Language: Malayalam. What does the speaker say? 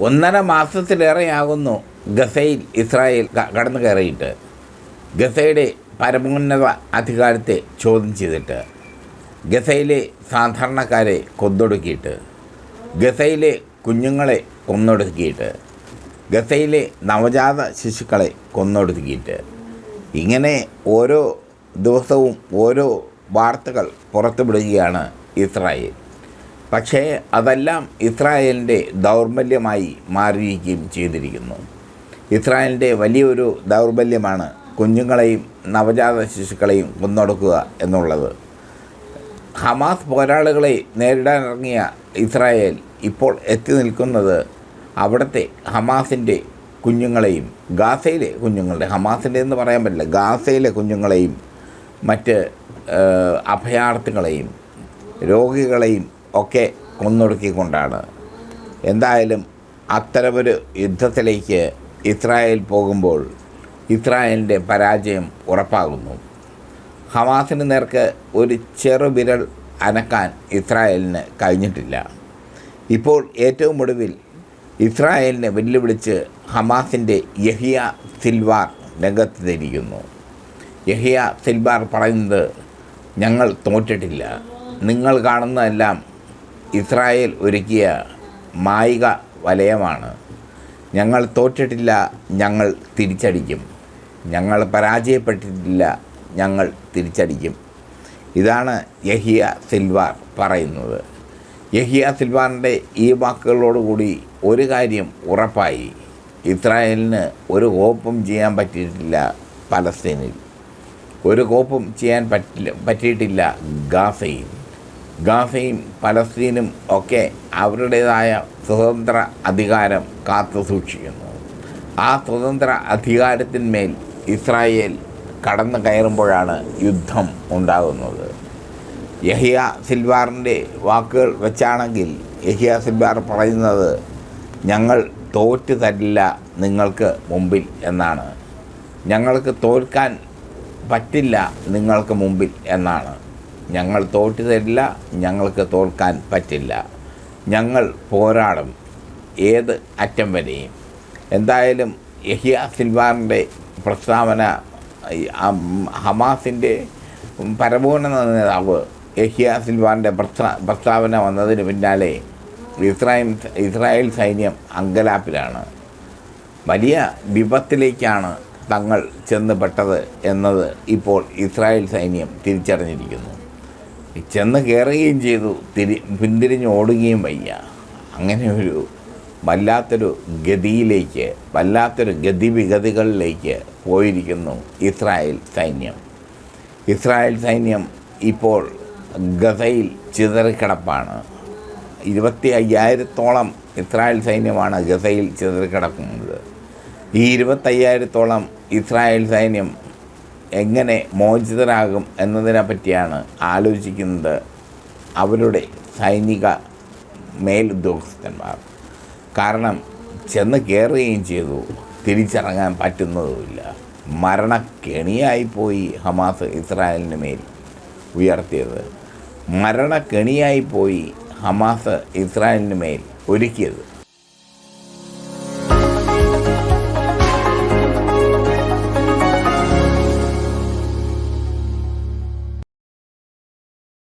ഒന്നര മാസത്തിലേറെയാകുന്നു ഗസയിൽ ഇസ്രായേൽ കടന്നു കയറിയിട്ട്. ഗസയുടെ പരമോന്നത അധികാരത്തെ ചോദ്യം ചെയ്തിട്ട് ഗസയിലെ സാധാരണക്കാരെ കൊന്നൊടുക്കിയിട്ട് ഗസയിലെ കുഞ്ഞുങ്ങളെ കൊന്നൊടുക്കിയിട്ട് ഗസയിലെ നവജാത ശിശുക്കളെ കൊന്നൊടുക്കിയിട്ട്. ഇങ്ങനെ ഓരോ ദിവസവും ഓരോ വാർത്തകൾ പുറത്തുവിടുകയാണ് ഇസ്രായേൽ. പക്ഷേ അതെല്ലാം ഇസ്രായേലിന്റെ ദൗർബല്യമായി മാറിയിരിക്കുകയും ചെയ്തിരിക്കുന്നു. ഇസ്രായേലിന്റെ വലിയൊരു ദൗർബല്യമാണ് കുഞ്ഞുങ്ങളെയും നവജാത ശിശുക്കളെയും കൊന്നൊടുക്കുക എന്നുള്ളത്. ഹമാസ് പോരാളികളെ നേരിടാനിറങ്ങിയ ഇസ്രായേൽ ഇപ്പോൾ എത്തി നിൽക്കുന്നത് അവിടുത്തെ ഹമാസിന്റെ കുഞ്ഞുങ്ങളെയും ഗാസയിലെ കുഞ്ഞുങ്ങളുടെ ഹമാസിന്റെ എന്ന് പറയാൻ പറ്റില്ല ഗാസയിലെ കുഞ്ഞുങ്ങളെയും മറ്റ് അഭയാർത്ഥികളെയും രോഗികളെയും ഒക്കെ കൊന്നൊടുക്കിക്കൊണ്ടാണ്. എന്തായാലും അത്തരമൊരു യുദ്ധത്തിലേക്ക് ഇസ്രായേൽ പോകുമ്പോൾ ഇസ്രായേലിന്റെ പരാജയം ഉറപ്പാകുന്നു. ഹമാസിന് നേർക്ക് ഒരു ചെറുവിരൽ അനക്കാൻ ഇസ്രായേലിന് കഴിഞ്ഞിട്ടില്ല. ഇപ്പോൾ ഏറ്റവും ഒടുവിൽ ഇസ്രായേലിനെ വെല്ലുവിളിച്ച് ഹമാസിന്റെ യഹിയ സിൽവാർ രംഗത്ത് തിരിക്കുന്നു യഹിയ സിൽവാർ പറയുന്നത് ഞങ്ങൾ തോറ്റിട്ടില്ല. നിങ്ങൾ കാണുന്നതെല്ലാം ഇസ്രായേൽ ഒരുക്കിയ മായിക വലയമാണ്. ഞങ്ങൾ തോറ്റിട്ടില്ല ഞങ്ങൾ തിരിച്ചടിക്കും. ഞങ്ങൾ പരാജയപ്പെട്ടിട്ടില്ല ഞങ്ങൾ തിരിച്ചടിക്കും. ഇതാണ് യഹിയ സിൽവാർ പറയുന്നത്. യഹിയ സിൽവാറിന്റെ ഈ വാക്കുകളോടുകൂടി ഒരു കാര്യം ഉറപ്പായി. ഇസ്രായേലിന് ഒരു കോപ്പും ചെയ്യാൻ പറ്റിയിട്ടില്ല പലസ്തീനിൽ. ഒരു കോപ്പും ചെയ്യാൻ പറ്റില്ല പറ്റിയിട്ടില്ല ഗാസയിൽ. ഗാസയും പലസ്തീനും ഒക്കെ അവരുടേതായ സ്വതന്ത്ര അധികാരം കാത്തു സൂക്ഷിക്കുന്നു. ആ സ്വതന്ത്ര അധികാരത്തിന്മേൽ ഇസ്രായേൽ കടന്നു കയറുമ്പോഴാണ് യുദ്ധം ഉണ്ടാകുന്നത്. യഹിയ സിൽവാറിന്റെ വാക്കുകൾ വെച്ചാണെങ്കിൽ യഹിയ സിൽവാർ പറയുന്നത് ഞങ്ങൾ തോറ്റു തരില്ല നിങ്ങൾക്ക് മുമ്പിൽ എന്നാണ്. ഞങ്ങൾക്ക് തോൽക്കാൻ പറ്റില്ല നിങ്ങൾക്ക് മുമ്പിൽ എന്നാണ്. ഞങ്ങൾ തോറ്റു തരില്ല ഞങ്ങൾക്ക് തോൽക്കാൻ പറ്റില്ല. ഞങ്ങൾ പോരാടും ഏത് അറ്റം വരെയും. എന്തായാലും യഹിയ സിൽവാറിന്റെ പ്രസ്താവന ഹമാസിന്റെ പരമോന്നത നേതാവ് യഹിയ സിൽവാറിന്റെ പ്രസ്താ പ്രസ്താവന വന്നതിന് പിന്നാലെ ഇസ്രായേൽ ഇസ്രായേൽ സൈന്യം അങ്കലാപ്പിലാണ്. വലിയ വിപത്തിലേക്കാണ് തങ്ങൾ ചെന്നുപെട്ടത് എന്നത് ഇപ്പോൾ ഇസ്രായേൽ സൈന്യം തിരിച്ചറിഞ്ഞിരിക്കുന്നു. ചെന്ന് കയറുകയും ചെയ്തു. തിരി പിന്തിരിഞ്ഞ് ഓടുകയും വയ്യ. അങ്ങനെ ഒരു വല്ലാത്തൊരു ഗതിയിലേക്ക് വല്ലാത്തൊരു ഗതിവിഗതികളിലേക്ക് പോയിരിക്കുന്നു ഇസ്രായേൽ സൈന്യം. ഇസ്രായേൽ സൈന്യം ഇപ്പോൾ ഗസയിൽ ചിതറിക്കിടപ്പാണ്. ഇരുപത്തി അയ്യായിരത്തോളം ഇസ്രായേൽ സൈന്യമാണ് ഗസയിൽ ചിതറിക്കിടക്കുന്നത്. ഈ ഇരുപത്തയ്യായിരത്തോളം ഇസ്രായേൽ സൈന്യം എങ്ങനെ മോചിതരാകും എന്നതിനെ പറ്റിയാണ് ആലോചിക്കുന്നത് അവരുടെ സൈനിക മേലുദ്യോഗസ്ഥന്മാർ. കാരണം ചെന്ന് കയറുകയും ചെയ്തു തിരിച്ചിറങ്ങാൻ പറ്റുന്നതുമില്ല. മരണക്കെണിയായിപ്പോയി ഹമാസ് ഇസ്രായേലിന് മേൽ ഉയർത്തിയത്. മരണക്കെണിയായിപ്പോയി ഹമാസ് ഇസ്രായേലിന് മേൽ ഒരുക്കിയത്.